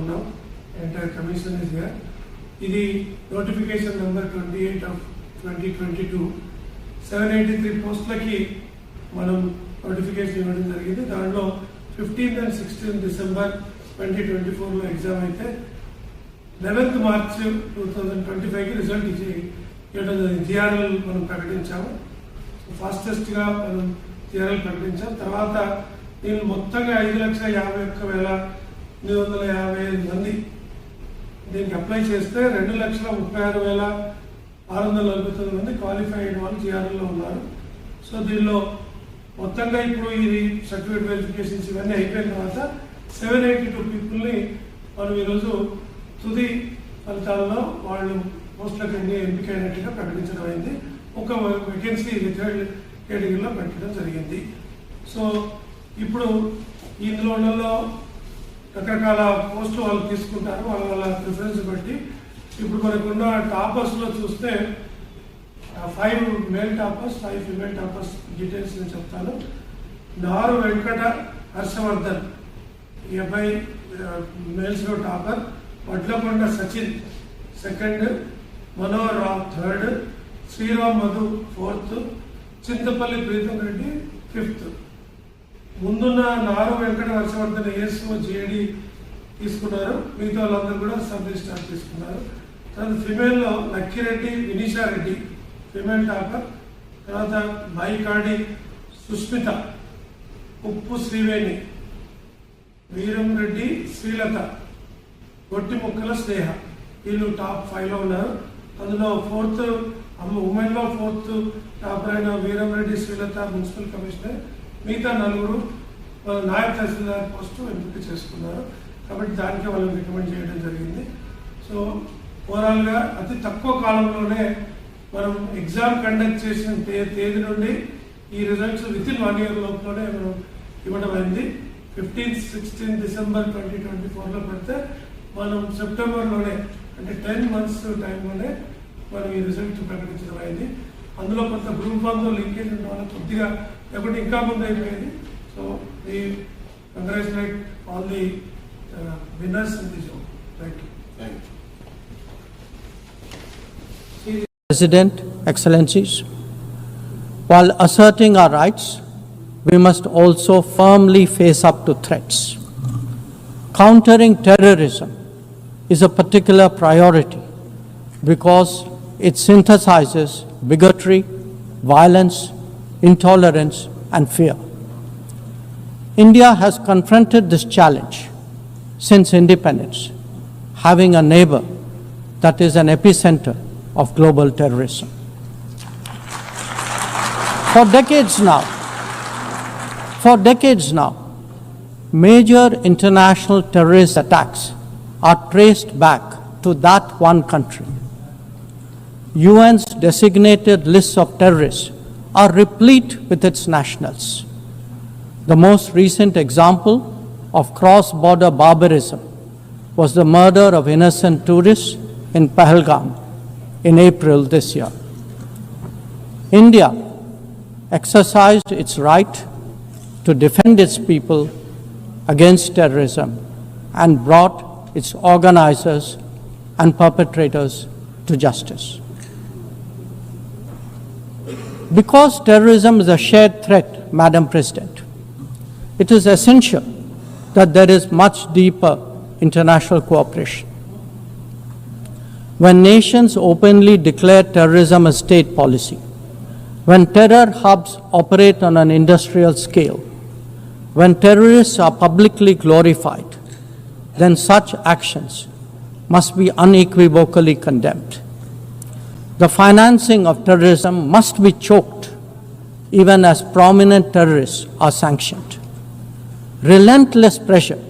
ఉన్నాం entire commission is here ఇది notification number twenty eight of twenty twenty two seven eighty three పోస్టులకి మనం notification ఇవ్వడం జరిగింది. దాంట్లో fifteenth and sixteenth December twenty twenty ఫోర్లో ఎగ్జామ్ అయితే eleventh March two thousand twenty ఫైవ్కి రిజల్ట్ ఇచ్చి ఇవ్వడం జరిగింది. జిఆర్ఎల్ మనం ప్రకటించాము. ఫాస్టెస్ట్గా మనం జిఆర్ఎల్ ప్రకటించాం. తర్వాత దీన్ని మొత్తంగా ఐదు లక్షల యాభై ఒక్క వేల ఎనిమిది వందల యాభై ఐదు మంది. దీనికి అప్లై చేస్తే రెండు లక్షల ముప్పై ఆరు వేల ఆరు వందల నలభై తొమ్మిది మంది క్వాలిఫై అయిన వాళ్ళు జీఆర్ఎల్లో ఉన్నారు. సో దీనిలో మొత్తంగా ఇప్పుడు ఇది సర్టిఫికేట్ వెరిఫికేషన్స్ ఇవన్నీ అయిపోయిన తర్వాత సెవెన్ ఎయిటీ టూ పీపుల్ని మనం ఈరోజు తుది ఫలితాల్లో వాళ్ళు పోస్టులకు ఎన్ని ఎంపికైనట్టుగా ప్రకటించడం అయింది. ఒక వేకెన్సీ రిటైర్డ్ కేటగిరీలో పెట్టడం జరిగింది. సో ఇప్పుడు ఇందులో రకరకాల పోస్టులు వాళ్ళు తీసుకుంటారు వాళ్ళ వాళ్ళ ప్రిఫరెన్స్ బట్టి. ఇప్పుడు మనకున్న టాపర్స్లో చూస్తే five male toppers five female toppers details నేను చెప్తాను. నారు వెంకట హర్షవర్ధన్ ఈ అబ్బాయి మేల్స్లో topper Vadlakonda Sachin second Manohar Rao third Sriram Madhu fourth Chintapalli Preetham Reddy fifth ముందున్న నారు వెంకట హర్షవర్ధన్ ఏఎస్ఓ జేడి తీసుకున్నారు. మిగతా వాళ్ళందరూ కూడా సబ్ రిజిస్టార్ తీసుకున్నారు. తర్వాత ఫిమేల్లో లక్కిరెడ్డి వినీషా రెడ్డి ఫిమేల్ టాపర్ తర్వాత బాయికాడి సుస్మిత ఉప్పు శ్రీవేణి వీరం రెడ్డి శ్రీలత గొట్టి ముక్కల స్నేహ. వీళ్ళు టాప్ ఫైవ్లో ఉన్నారు. అందులో ఫోర్త్ ఉమెన్లో ఫోర్త్ టాపర్ అయిన వీరం రెడ్డి శ్రీలత మున్సిపల్ కమిషనర్. మిగతా నలుగురు వాళ్ళ నాయక్ తహసీల్దార్ పోస్టు ఎంపిక చేసుకున్నారు. కాబట్టి దానికి వాళ్ళని రికమెండ్ చేయడం జరిగింది. సో ఓవరాల్గా అతి తక్కువ కాలంలోనే మనం ఎగ్జామ్ కండక్ట్ చేసిన తేదీ నుండి ఈ results within one year లోపలనే మనం ఇవ్వడం అయింది. Fifteenth sixteen December twenty twenty ఫోర్లో పెడితే మనం సెప్టెంబర్లోనే అంటే టెన్ మంత్స్ టైంలోనే మనం ఈ రిజల్ట్ ప్రకటించడం అయింది. అందులో కొంత గ్రూప్ వన్తో లింకేజ్ ఉండడం వల్ల కొద్దిగా లేకుంటే ఇంకా ముందు అయిపోయింది సో ఈ congratulate all the winners in the zone thank you President, Excellencies, while asserting our rights, we must also firmly face up to threats. Countering terrorism is a particular priority because it synthesizes bigotry, violence, intolerance, and fear. India has confronted this challenge since independence, having a neighbor that is an epicenter of global terrorism. For decades now, for decades now, major international terrorist attacks are traced back to that one country. UN's designated lists of terrorists are replete with its nationals. The most recent example of cross border barbarism was the murder of innocent tourists in Pahalgam in April this year. India exercised its right to defend its people against terrorism and brought its organizers and perpetrators to justice. Because terrorism is a shared threat, Madam President, it is essential that there is much deeper international cooperation. When nations openly declare terrorism a state policy, when terror hubs operate on an industrial scale, when terrorists are publicly glorified, then such actions must be unequivocally condemned. The financing of terrorism must be choked, even as prominent terrorists are sanctioned. Relentless pressure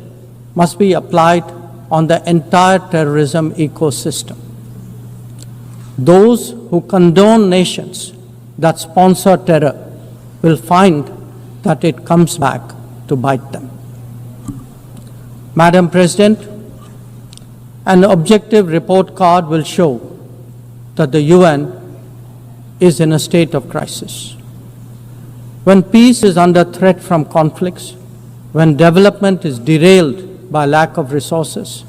must be applied on the entire terrorism ecosystem. Those who condone nations that sponsor terror will find that it comes back to bite them. Madam President, an objective report card will show that the UN is in a state of crisis. When peace is under threat from conflicts, when development is derailed by lack of resources,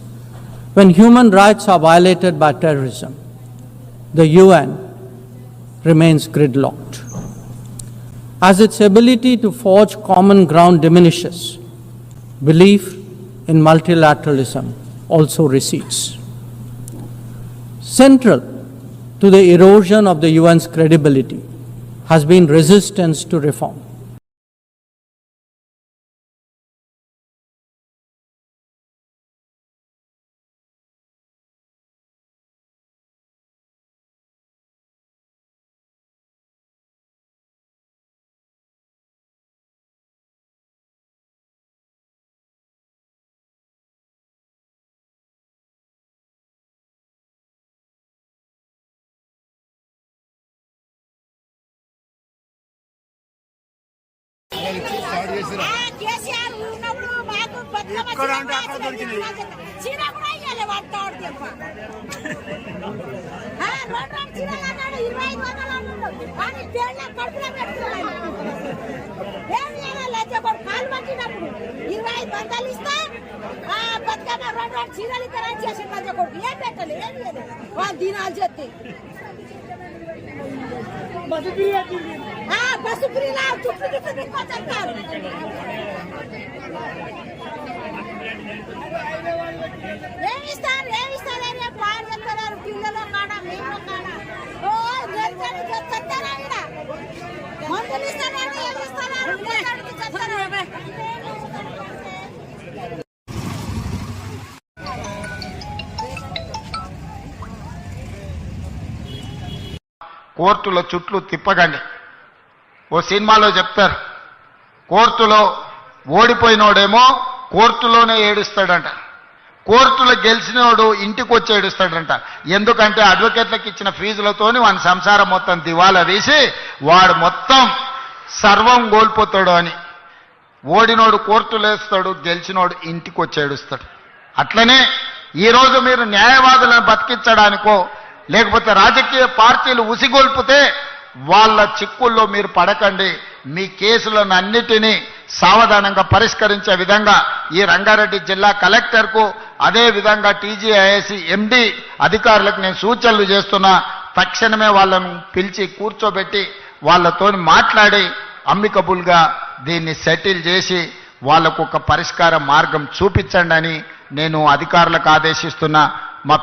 When human rights are violated by terrorism, the UN remains gridlocked. As its ability to forge common ground diminishes, belief in multilateralism also recedes. Central to the erosion of the UN's credibility has been resistance to reform. చేయాలి? లజ్జపడు కాలు పట్టినప్పుడు ఇరవై ఐదు వందలు ఇస్తే బతుకమ్మ రెండు రెండు చీరలు ఇస్తారని చేసి లజ్జకొడుకు ఏం పెట్టాలి ఏం లేదు. వాళ్ళు దినాలు చెప్తే हा बसू फ्री लाव चुटकी सगळी पाचन हे विस्तार हे विस्तार एरिया बाहेर घेतला किल्ल्याला काढा मी काढा हो जर सत्तर आहे ना म्हणून विस्तार विस्तार కోర్టుల చుట్లు తిప్పకండి. ఓ సినిమాలో చెప్తారు కోర్టులో ఓడిపోయినోడేమో కోర్టులోనే ఏడుస్తాడంట. కోర్టులో గెలిచినోడు ఇంటికి వచ్చి ఏడుస్తాడంట. ఎందుకంటే అడ్వకేట్లకు ఇచ్చిన ఫీజులతోని వాని సంసారం మొత్తం దివాలా తీసి వాడు మొత్తం సర్వం కోల్పోతాడు అని. ఓడినోడు కోర్టులేస్తాడు గెలిచినోడు ఇంటికి వచ్చి ఏడుస్తాడు. అట్లనే ఈరోజు మీరు న్యాయవాదులను బతికించడానికో లేకపోతే రాజకీయ పార్టీలు ఉసిగొల్పితే వాళ్ళ చిక్కుల్లో మీరు పడకండి. మీ కేసులను అన్నిటినీ సావధానంగా పరిష్కరించే విధంగా ఈ రంగారెడ్డి జిల్లా కలెక్టర్కు అదే విధంగా టీజీఐఎస్సి ఎండి అధికారులకు నేను సూచనలు చేస్తున్నా. తక్షణమే వాళ్ళను పిలిచి కూర్చోబెట్టి వాళ్ళతో మాట్లాడి అమ్మికబుల్గా దీన్ని సెటిల్ చేసి వాళ్ళకు ఒక పరిష్కార మార్గం చూపించండి అని నేను అధికారులకు ఆదేశిస్తున్నా. మా